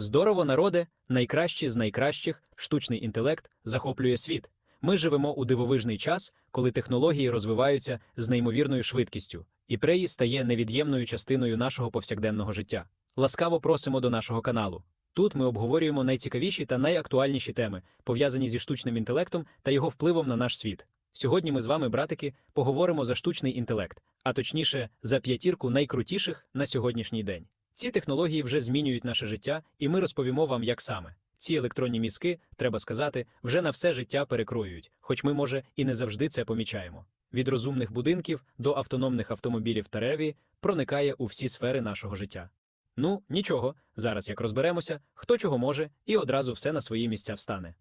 Здорово, народе, найкращі з найкращих, штучний інтелект захоплює світ. Ми живемо у дивовижний час, коли технології розвиваються з неймовірною швидкістю, і преї стає невід'ємною частиною нашого повсякденного життя. Ласкаво просимо до нашого каналу. Тут ми обговорюємо найцікавіші та найактуальніші теми, пов'язані зі штучним інтелектом та його впливом на наш світ. Сьогодні ми з вами, братики, поговоримо за штучний інтелект, а точніше за п'ятірку найкрутіших на сьогоднішній день. Ці технології вже змінюють наше життя, і ми розповімо вам, як саме. Ці електронні мізки, треба сказати, вже на все життя перекроюють, хоч ми, може, і не завжди це помічаємо. Від розумних будинків до автономних автомобілів та реві проникає у всі сфери нашого життя. Ну, нічого, зараз як розберемося, хто чого може, і одразу все на свої місця встане.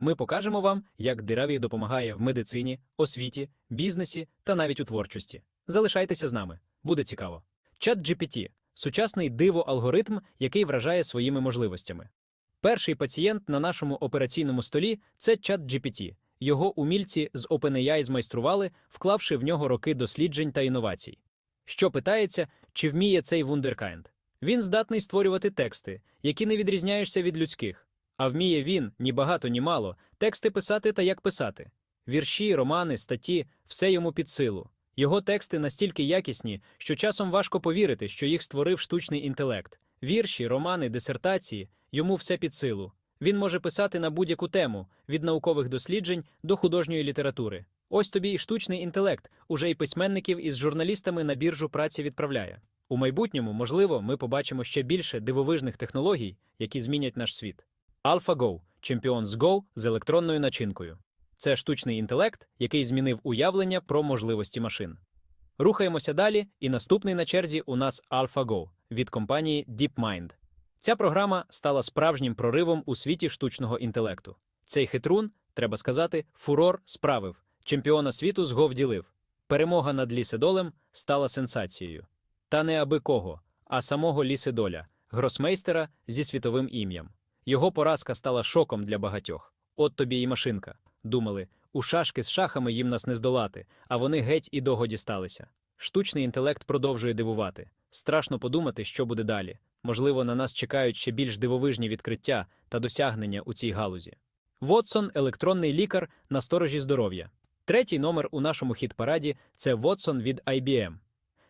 Ми покажемо вам, як Дираві допомагає в медицині, освіті, бізнесі та навіть у творчості. Залишайтеся з нами, буде цікаво. Чат GPT – сучасний диво-алгоритм, який вражає своїми можливостями. Перший пацієнт на нашому операційному столі це чат GPT. Його умільці з OpenAI змайстрували, вклавши в нього роки досліджень та інновацій. Що питається, чи вміє цей вундеркайнд? Він здатний створювати тексти, які не відрізняються від людських. А вміє він, ні багато, ні мало, тексти писати та як писати. Вірші, романи, статті все йому під силу. Його тексти настільки якісні, що часом важко повірити, що їх створив штучний інтелект. Вірші, романи, дисертації йому все під силу. Він може писати на будь-яку тему від наукових досліджень до художньої літератури. Ось тобі і штучний інтелект, уже й письменників із журналістами на біржу праці відправляє. У майбутньому, можливо, ми побачимо ще більше дивовижних технологій, які змінять наш світ. AlphaGo – чемпіон з Go з електронною начинкою. Це штучний інтелект, який змінив уявлення про можливості машин. Рухаємося далі, і наступний на черзі у нас AlphaGo від компанії DeepMind. Ця програма стала справжнім проривом у світі штучного інтелекту. Цей хитрун, треба сказати, фурор справив. Чемпіона світу з Го. Перемога над Ліседолем стала сенсацією. Та не аби кого, а самого Ліседоля, гросмейстера зі світовим ім'ям. Його поразка стала шоком для багатьох. От тобі і машинка. Думали, у шашки з шахами їм нас не здолати, а вони геть і дого дісталися. Штучний інтелект продовжує дивувати. Страшно подумати, що буде далі. Можливо, на нас чекають ще більш дивовижні відкриття та досягнення у цій галузі. Вотсон електронний лікар на сторожі здоров'я. Третій номер у нашому хіт-параді це Вотсон від IBM.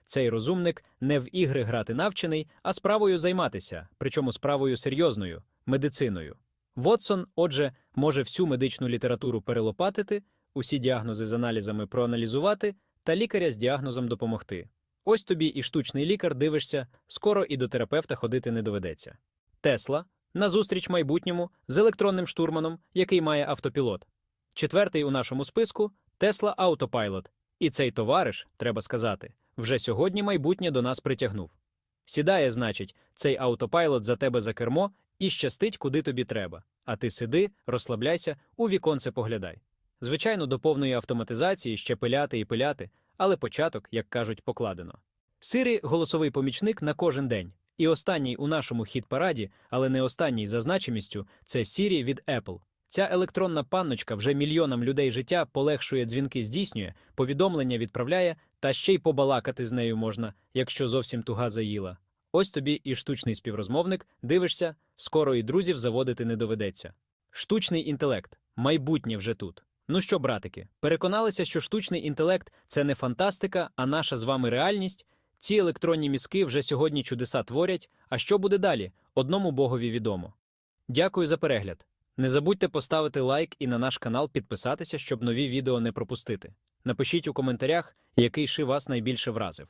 Цей розумник не в ігри грати навчений, а справою займатися, причому справою серйозною медициною. Вотсон, отже, може всю медичну літературу перелопатити, усі діагнози з аналізами проаналізувати та лікаря з діагнозом допомогти. Ось тобі і штучний лікар дивишся, скоро і до терапевта ходити не доведеться. Тесла назустріч майбутньому з електронним штурманом, який має автопілот. Четвертий у нашому списку Тесла Autopilot. І цей товариш, треба сказати, вже сьогодні майбутнє до нас притягнув. Сідає, значить, цей автопайлот за тебе за кермо і щастить, куди тобі треба. А ти сиди, розслабляйся, у віконце поглядай. Звичайно, до повної автоматизації ще пиляти і пиляти, але початок, як кажуть, покладено. Сирі голосовий помічник на кожен день. І останній у нашому хіт-параді, але не останній за значимістю, це Siri від Apple. Ця електронна панночка вже мільйонам людей життя полегшує дзвінки, здійснює, повідомлення відправляє, та ще й побалакати з нею можна, якщо зовсім туга заїла. Ось тобі і штучний співрозмовник, дивишся, скоро і друзів заводити не доведеться. Штучний інтелект, майбутнє вже тут. Ну що, братики, переконалися, що штучний інтелект це не фантастика, а наша з вами реальність. Ці електронні мізки вже сьогодні чудеса творять. А що буде далі? Одному богові відомо. Дякую за перегляд. Не забудьте поставити лайк і на наш канал підписатися, щоб нові відео не пропустити. Напишіть у коментарях, який ши вас найбільше вразив.